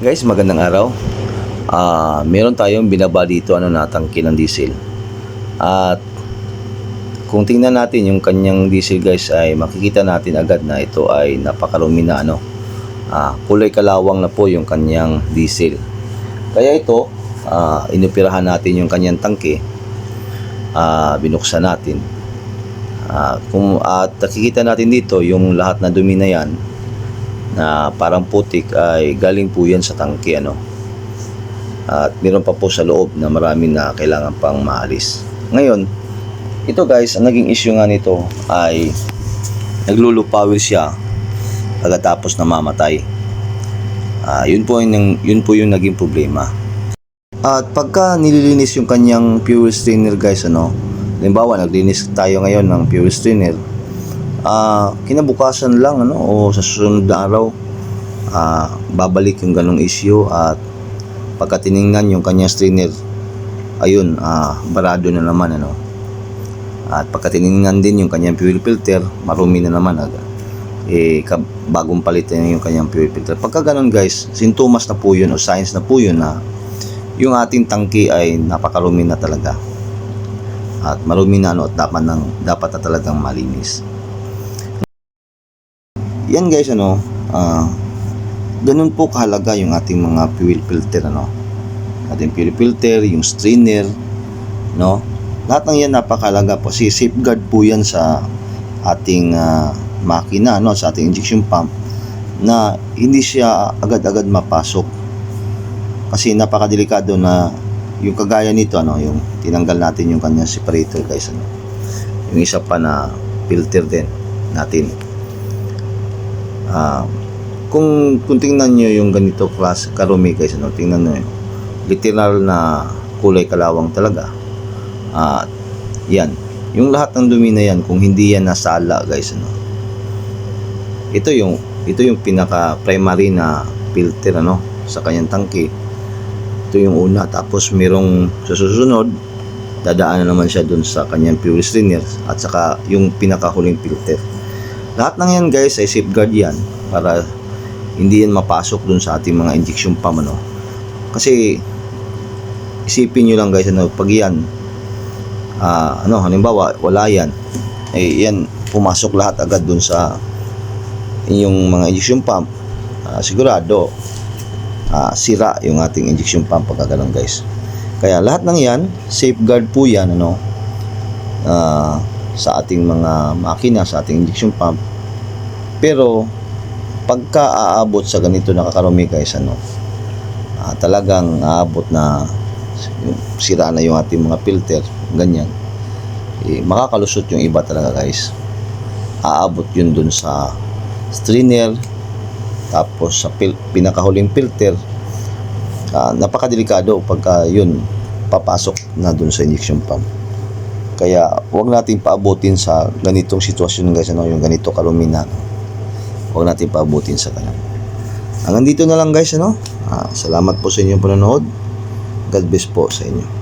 Guys, magandang araw. Ah, meron tayong binaba dito ano na tangke ng diesel. At kung tingnan natin yung kanyang diesel guys ay makikita natin agad na ito ay napakarumi na ano. Ah, kulay kalawang na po yung kanyang diesel. Kaya ito, ah, inoperahan natin yung kanyang tangke. Ah, binuksan natin. Ah, kung at nakikita natin dito yung lahat na dumi na yan na parang putik ay galing po yan sa tangke ano. At meron pa po sa loob na marami na kailangan pang maalis. Ngayon, ito guys, ang naging issue nga nito ay naglulupawil siya pagkatapos na mamatay. Ah, yun po yung yun po yung naging problema. At pagka nililinis yung kanyang fuel strainer guys ano, halimbawa naglinis tayo ngayon ng fuel strainer, ah kinabukasan lang ano o sa susunod na araw ah babalik yung ganong issue at pagka tiningnan yung kanyang strainer ayun ah barado na naman ano. At pagka tiningnan din yung kanyang fuel filter marumi na naman agad eh bagong palitan yung kanyang fuel filter. Pagka ganon guys sintomas na po yun o signs na po yun na yung ating tangki ay napakarumi na talaga. At marumi na ano at dapat, ng, dapat na talagang malinis yan guys ano ah ganun po kahalaga yung ating mga fuel filter ano. Ating fuel filter yung strainer no? Lahat ng yan napakalaga po. Si safeguard po yan sa ating ah, makina no? Sa ating injection pump na hindi siya agad-agad mapasok. Kasi napakadelikado na yung kagaya nito ano yung tinanggal natin yung kanyang separator guys ano. Yung isa pa na filter din natin Ah, kung kung tingnan niyo yung ganito class karumi guys ano tingnan niyo literal na kulay kalawang talaga. At yan. Yung lahat ng dumi na yan kung hindi yan nasala guys ano ito yung ito yung pinaka primary na filter ano sa kanyang tangke. Ito yung una tapos merong sa susunod dadaan na naman siya dun sa kanyang fuel strainer at saka yung pinakahuling filter lahat ng yan guys ay safeguard yan para hindi yan mapasok dun sa ating mga injection pump ano. Kasi isipin nyo lang guys ano, pag yan ah, ano halimbawa wala yan eh yan pumasok lahat agad dun sa inyong mga injection pump. Ah, sigurado ah, sira yung ating injection pump pagka ganun guys. Kaya lahat ng yan safeguard po yan ano. Ah, sa ating mga makina, sa ating injection pump. Pero pagka aabot sa ganito nakakarumi guys ano, ah, talagang aabot na sira na yung ating mga filter, ganyan. Eh, makakalusot yung iba talaga guys. Aabot yun dun sa strainer, tapos sa pil- pinakahuling filter, ah, napakadelikado pagka yun papasok na dun sa injection pump. Kaya huwag natin paabutin sa ganitong sitwasyon guys ano, yung ganito kalumina. No? Huwag natin paabutin sa ganun. Hanggang dito na lang guys ano. Ah, salamat po sa inyong panonood. God bless po sa inyo.